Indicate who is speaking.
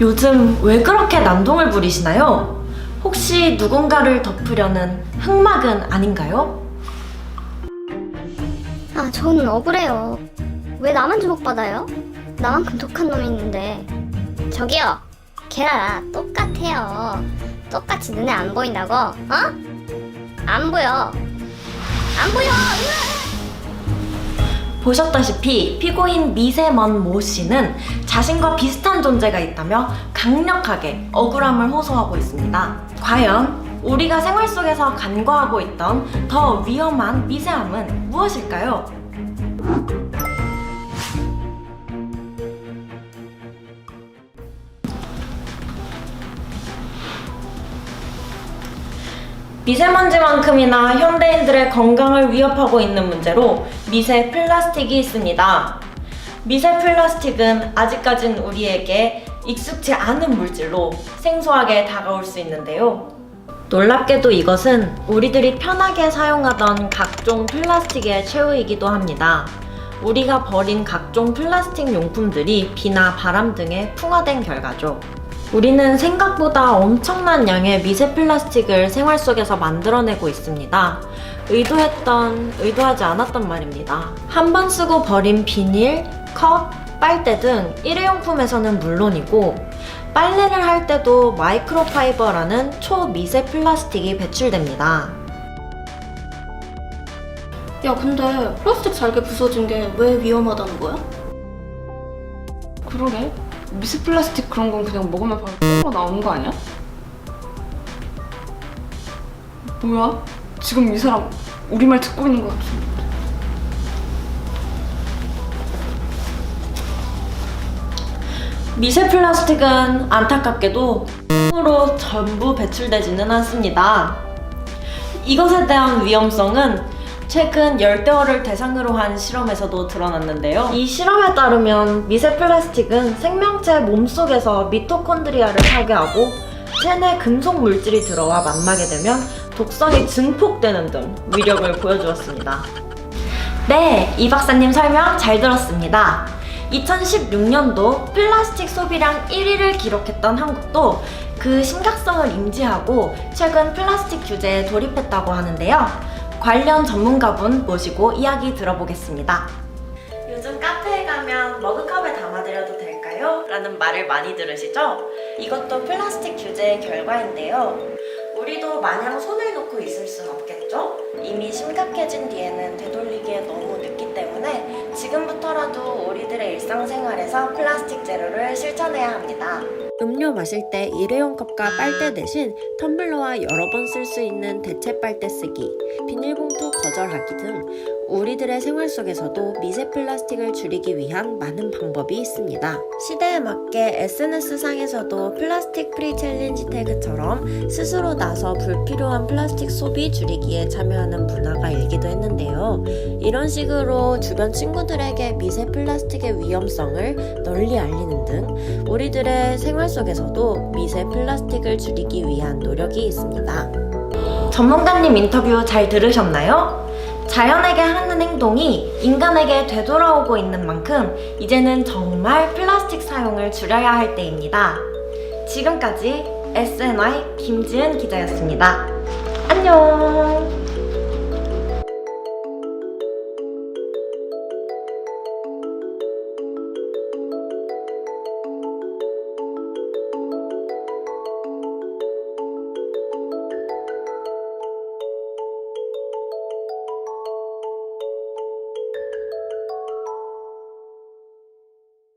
Speaker 1: 요즘 왜 그렇게 난동을 부리시나요? 혹시 누군가를 덮으려는 흑막은 아닌가요?
Speaker 2: 아, 저는 억울해요. 왜 나만 주목받아요? 나만큼 독한 놈이 있는데. 저기요, 걔랑 똑같아요. 똑같이 눈에 안 보인다고, 어? 안 보여. 안 보여! 으아!
Speaker 1: 보셨다시피 피고인 미세먼 모 씨는 자신과 비슷한 존재가 있다며 강력하게 억울함을 호소하고 있습니다. 과연 우리가 생활 속에서 간과하고 있던 더 위험한 미세함은 무엇일까요? 미세먼지만큼이나 현대인들의 건강을 위협하고 있는 문제로 미세 플라스틱이 있습니다. 미세 플라스틱은 아직까진 우리에게 익숙치 않은 물질로 생소하게 다가올 수 있는데요. 놀랍게도 이것은 우리들이 편하게 사용하던 각종 플라스틱의 최후이기도 합니다. 우리가 버린 각종 플라스틱 용품들이 비나 바람 등에 풍화된 결과죠. 우리는 생각보다 엄청난 양의 미세 플라스틱을 생활 속에서 만들어내고 있습니다. 의도했던, 의도하지 않았던 말입니다. 한 번 쓰고 버린 비닐, 컵, 빨대 등 일회용품에서는 물론이고, 빨래를 할 때도 마이크로파이버라는 초미세 플라스틱이 배출됩니다.
Speaker 3: 야, 근데 플라스틱 잘게 부서진 게 왜 위험하다는 거야?
Speaker 4: 그러게 미스 플라스틱 그런 건 그냥 먹으면 바로 뽀로 나오는 거 아니야? 뭐야? 지금 이 사람 우리 말 듣고 있는 거 같은데
Speaker 1: 미세 플라스틱은 안타깝게도 으로 전부 배출되지는 않습니다. 이것에 대한 위험성은 최근 열대어를 대상으로 한 실험에서도 드러났는데요. 이 실험에 따르면 미세 플라스틱은 생명체 몸속에서 미토콘드리아를 파괴하고 체내 금속 물질이 들어와 만나게 되면 독성이 증폭되는 등 위력을 보여주었습니다. 네, 이 박사님 설명 잘 들었습니다. 2016년도 플라스틱 소비량 1위를 기록했던 한국도 그 심각성을 인지하고 최근 플라스틱 규제에 돌입했다고 하는데요. 관련 전문가분 모시고 이야기 들어보겠습니다. 요즘 카페에 가면 머그컵에 담아드려도 될까요? 라는 말을 많이 들으시죠? 이것도 플라스틱 규제의 결과인데요. 우리도 마냥 손을 놓고 있을 순 없겠죠? 이미 심각해진 뒤에는 일상생활에서 플라스틱 제로를 실천해야 합니다. 음료 마실 때 일회용 컵과 빨대 대신 텀블러와 여러 번 쓸 수 있는 대체 빨대 쓰기, 비닐봉투 거절하기 등 우리들의 생활 속에서도 미세 플라스틱을 줄이기 위한 많은 방법이 있습니다. 시대에 맞게 SNS상에서도 플라스틱 프리 챌린지 태그처럼 스스로 나서 불필요한 플라스틱 소비 줄이기에 참여하는 문화가 일기도 했는데요. 이런 식으로 주변 친구들에게 미세 플라스틱의 위험성을 널리 알리는 등 우리들의 생활 속에서도 미세 플라스틱을 줄이기 위한 노력이 있습니다. 전문가님 인터뷰 잘 들으셨나요? 자연에게 하는 행동이 인간에게 되돌아오고 있는 만큼 이제는 정말 플라스틱 사용을 줄여야 할 때입니다. 지금까지 SNI 김지은 기자였습니다. 안녕!